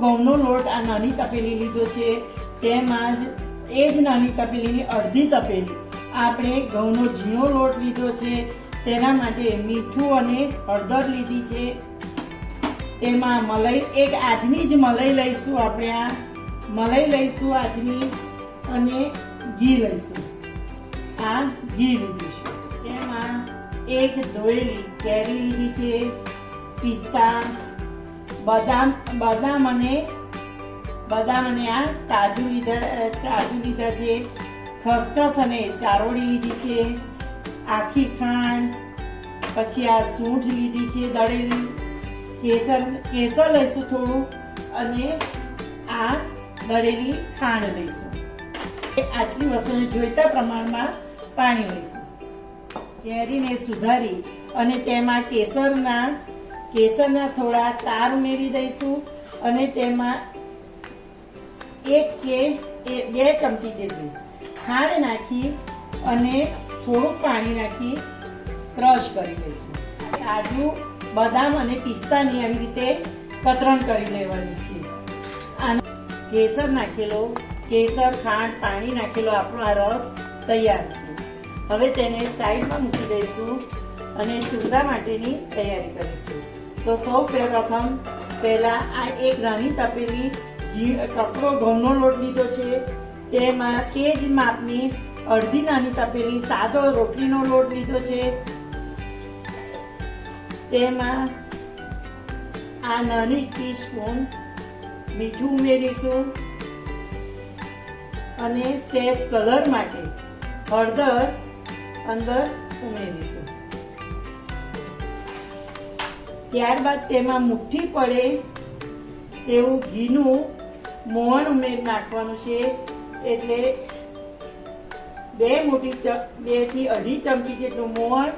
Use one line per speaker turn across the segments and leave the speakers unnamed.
ઘઉંનો લોટ આ નાની તપેલી લીધો છે. તેમાં જ એ જ નાની તપેલીની અડધી તપેલી. આપણે ઘઉંનો ઝીણો લોટ લીધો છે. તેના માટે મીઠું અને હળદર લીધી છે. તેમાં મલાઈ, એક આજની જ મલાઈ લઈશું આપણે આ. મલાઈ લઈશું આજની અને ઘી લઈશું. આ ઘી લીધું છે. તેમાં એક ધોયેલી કેરી લીધી છે. પિસ્તા બદામ બદામ અને બદામ અને આ કાજુ લીધા કાજુ લીધા છે. ખસખસ અને ચારોળી લીધી છે. આખી ખાંડ, પછી આ સૂંઠ લીધી છે દળેલી. કેસર કેસર લઈશું થોડું અને આ દળેલી ખાંડ લઈશું. આટલી વસ્તુને જોઈતા પ્રમાણમાં પાણી લઈશું. કેરીને સુધારી અને તેમાં કેસરના કેસરના થોડા તાર ઉમેરી દઈશું અને તેમાં એક કે બે ચમચી જેટલી ખાંડ નાખી અને થોડુંક પાણી નાખી ક્રશ કરી લઈશું. કાજુ બદામ અને પિસ્તાની આવી રીતે કતરણ કરી લેવાની છે. કેસર નાખેલો, કેસર, ખાંડ, પાણી નાખેલો, આપણો આ રસ તૈયાર છે. હવે તેને સાઈડમાં મૂકી દઈશું અને ચૂંદા માટેની તૈયારી કરીશું. તો સૌ પ્રથમ પહેલાં આ એક નાની તપેલી જી કકરો ઘઉંનો લોટ લીધો છે, તેમાં તે જ માપની અડધી નાની તપેલી સાદો રોટલીનો લોટ લીધો છે. તેમાં આ નાની ટીસ્પૂન મીઠું ઉમેરીશું અને સેજ કલર માટે હળદર અંદર ઉમેરીશું. ત્યારબાદ તેમાં મુઠ્ઠી પડે તેવું ઘીનું મોણ ઉમેર નાખવાનું છે. એટલે બે મોટી બેથી અઢી ચમચી જેટલું મોણ,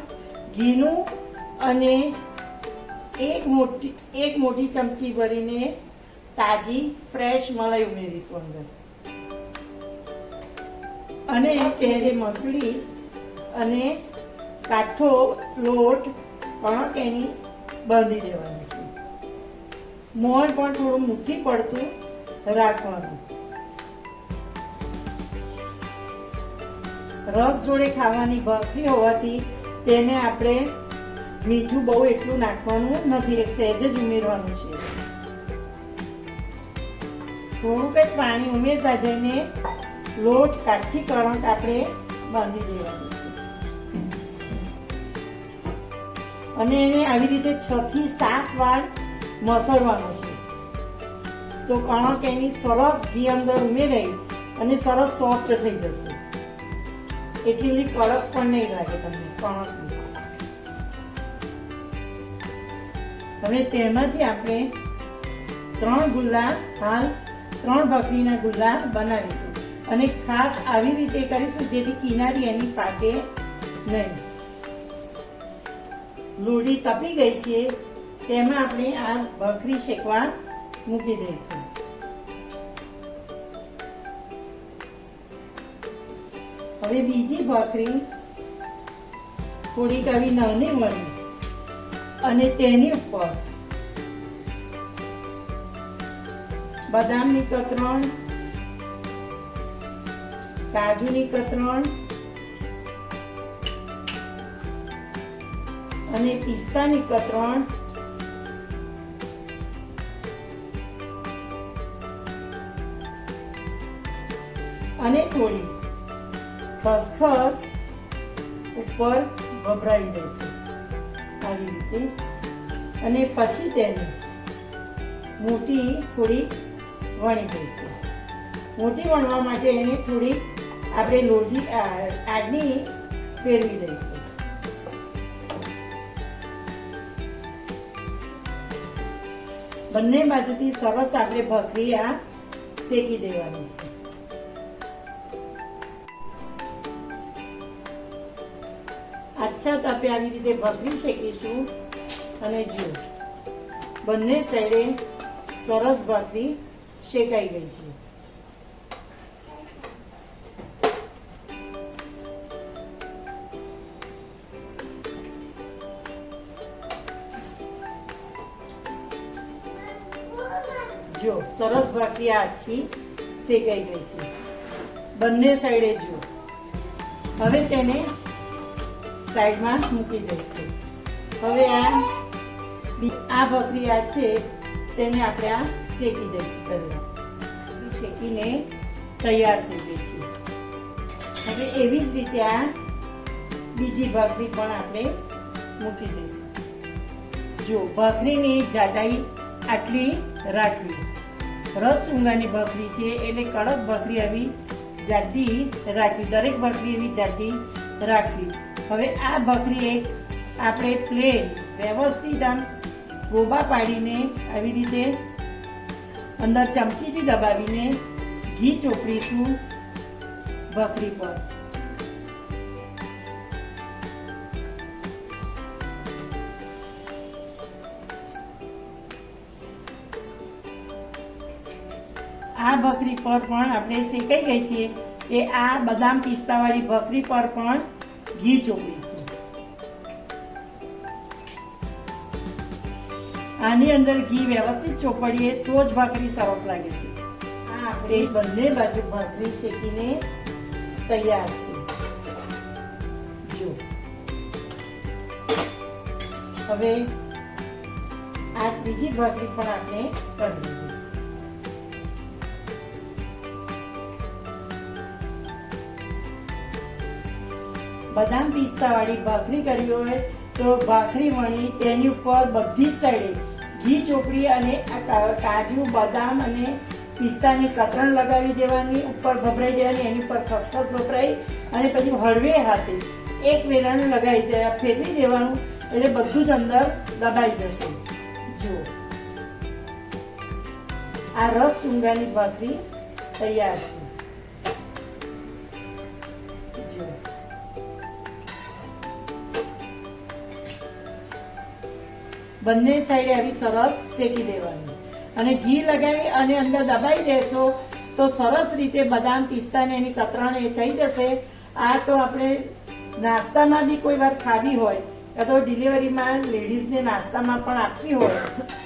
ઘીનું અને એક મોટી એક મોટી ચમચી ભરીને તાજી, ફ્રેશ મલાઈ ઉમેરીશું અંદર. અને ચહેરે મસળી અને કાઠો લોટ, કણક એની બાંધી દેવાની છે. મોણ પણ થોડું મૂકી પડતું રાખવાનું. રસ જોડે ખાવાની ભાખરી હોવાથી તેને આપણે મીઠું બહુ એટલું નાખવાનું નથી, એક સહેજ જ ઉમેરવાનું છે. થોડુંક જ પાણી ઉમેરતા જઈને લોટ કાઠી કણક આપણે બાંધી દેવાનું છે. અને એને આવી રીતે છ થી સાત વાર મસળવાનો છે. તો કણક એની સરસ ઘી અંદર ઉમેરાઈ અને સરસ સોફ્ટ થઈ જશે. એટલી બધી કડક પણ નહીં લાગે તમને કણકની. હવે તેમાંથી આપણે ત્રણ ગુલ્લા હાલ ત્રણ ભાખરીના ગુલ્લા બનાવીશું. અને ખાસ આવી રીતે કરીશું જેથી કિનારી એની ફાટે નહીં. લોઢી તપી ગઈ છે, તેમાં આપણે આ ભાખરી શેકવા મૂકી દઈશું. હવે બીજી ભાખરી થોડીક આવી નાની મળી અને તેની ઉપર બદામની કતરણ, કાજુની કતરણ અને પિસ્તાની કતરણ. અને થોડી ખસખસ ઉપર ભભરાવી જશે. આવી રીતે. અને પછી તેને મોટી થોડી વણી દઈશું. મોટી વણવા માટે એને થોડી આપણે લોઢી આગની ફેરવી દઈશું. બંને બાજુથી સરસ આપણે ભકરી આ શેકી દેવાની છે. આછા તપે આવી રીતે ભકરી શેકીશું અને જુઓ, બંને સાઈડે સરસ ભાખરી શેકાઈ ગઈ છે. સરસ ભાખરી આછી શેકાઈ ગઈ છે. બંને સાઈડે જુઓ. હવે તેને સાઈડમાં મૂકી દઈશું. હવે આ આ ભાખરી આ છે, તેને આપણે આ શેકી દઈશું પહેલાં. શેકીને તૈયાર થઈ ગઈ છે. હવે એવી જ રીતે આ બીજી ભાખરી પણ આપણે મૂકી દઈશું. જો ભાખરીની જાડાઈ આટલી રાખવી. રસ ઊંઘાની ભાખરી છે એટલે કડક ભાખરી આવી જાડી રાખવી, દરેક ભાખરી એવી જાડી રાખવી. હવે આ ભાખરી એક આપણે પ્લેન વ્યવસ્થિત આમ ગોબા પાડીને આવી રીતે અંદર ચમચીથી દબાવીને ઘી ચોપડીશું ભાખરી પર. આ ભાખરી પર પણ આપણે શેકાઈ ગઈ છીએ એ આ બદામ પિસ્તાવાળી ભાખરી પર પણ ઘી ચોપડીશું આની અંદર ઘી વ્યવસ્થિત ચોપડીએ તો જ ભાખરી સરસ લાગે છે. આ આપણે બંને બાજુ ભાખરી શેકીને તૈયાર છે. જો. હવે આ ત્રીજી ભાખરી પણ આપણે કરી બદામ પિસ્તાવાળી ભાખરી કરી હોય તો ભાખરી વણી તેની ઉપર બધી જ સાઈડે ઘી ચોપડી અને કાજુ, બદામ અને પિસ્તાની કતરણ લગાવી દેવાની, ઉપર ભભરાઈ દેવાની, એની ઉપર ખસખસ ભભરાઈ અને પછી હળવે હાથે એક વેલણ લગાવી દે ફેરવી દેવાનું એટલે બધું જ અંદર દબાઈ જશે. જુઓ. આ રસ ચૂંગાની ભાખરી તૈયાર છે. બંને સાઈડે આવી સરસ શેકી દેવાની. અને ઘી લગાવી અને અંદર દબાઈ દેશો, તો સરસ રીતે બદામ પિસ્તાને એની કતરણ એ થઈ જશે. આ તો આપણે નાસ્તામાં બી કોઈ વાર ખાવી હોય કાં તો ડિલિવરીમાં લેડીઝને નાસ્તામાં પણ આપવી હોય,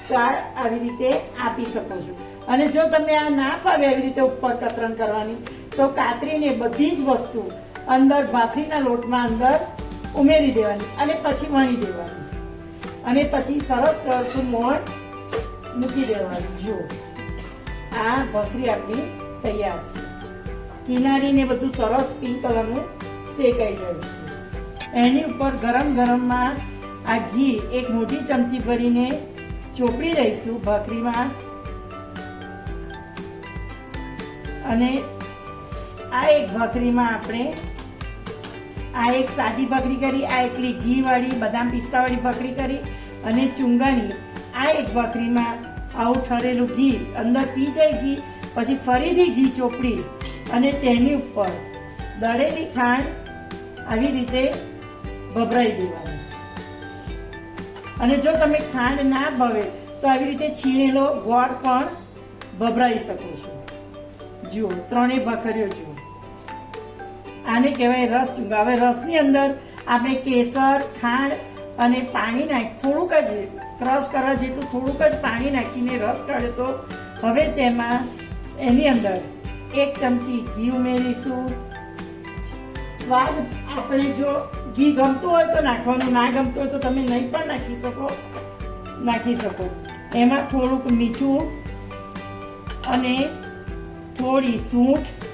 તો આ આવી રીતે આપી શકો છો. અને જો તમને આ ના ફાવે આવી રીતે ઉપર કતરણ કરવાની, તો કાતરીને બધી જ વસ્તુ અંદર ભાખરીના લોટમાં અંદર ઉમેરી દેવાની અને પછી વણી દેવાની. અને પછી સરસ કરશું મોણ મૂકી દેવાનું. જો આ ભખરી આપણી તૈયાર છે. કિનારીને બધું સરસ પિંક કલરનું શેકાઈ ગયું છે. એની ઉપર ગરમ ગરમમાં આ ઘી એક મોટી ચમચી ભરીને ચોપડી દઈશું ભખરીમાં. અને આ એક ભખરીમાં આપણે આ એક સાદી ભાખરી કરી, આ એકલી ઘી વાળી, બદામ પિસ્તાવાળી ભાખરી કરી અને ચુંગાની. આ એક ભાખરીમાં આવું ઠરેલું ઘી અંદર પી જાય ઘી, પછી ફરીથી ઘી ચોપડી અને તેની ઉપર દળેલી ખાંડ આવી રીતે ભભરાઈ દેવાની. અને જો તમે ખાંડ ના ભવે, તો આવી રીતે છીણેલો ગોળ પણ ભભરાઈ શકો છો. જુઓ, ત્રણેય ભાખરીઓ જુઓ. આને કહેવાય રસ ચૂંગા હવે રસની અંદર આપણે કેસર, ખાંડ અને પાણી નાખ, થોડુંક જ ક્રશ કરવા જેટલું થોડુંક જ પાણી નાખીને રસ કાઢ્યો તો હવે તેમાં એની અંદર એક ચમચી ઘી ઉમેરીશું. સ્વાદ આપણે જો ઘી ગમતું હોય તો નાખવાનું, ના ગમતું હોય તો તમે નહીં પણ નાખી શકો. નાખી શકો. એમાં થોડુંક મીઠું અને થોડી સૂંઠ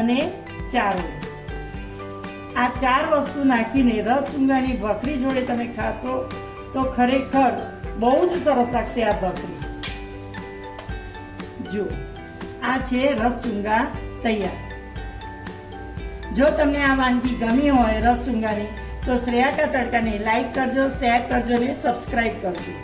અને ચારો. આ ચાર વસ્તુ નાખીને રસ ચૂંગાની ભાખરી જોડે તમે ખાશો તો ખરેખર બહુ જ સરસ લાગશે આ ભાખરી. જો આ છે રસ ચૂંગા તૈયાર. જો તમને આ વાનગી ગમી હોય રસ ચૂંગાની તો શ્રેયા કા તડકાને લાઈક કરજો, શેર કરજો અને સબસ્ક્રાઈબ કરજો.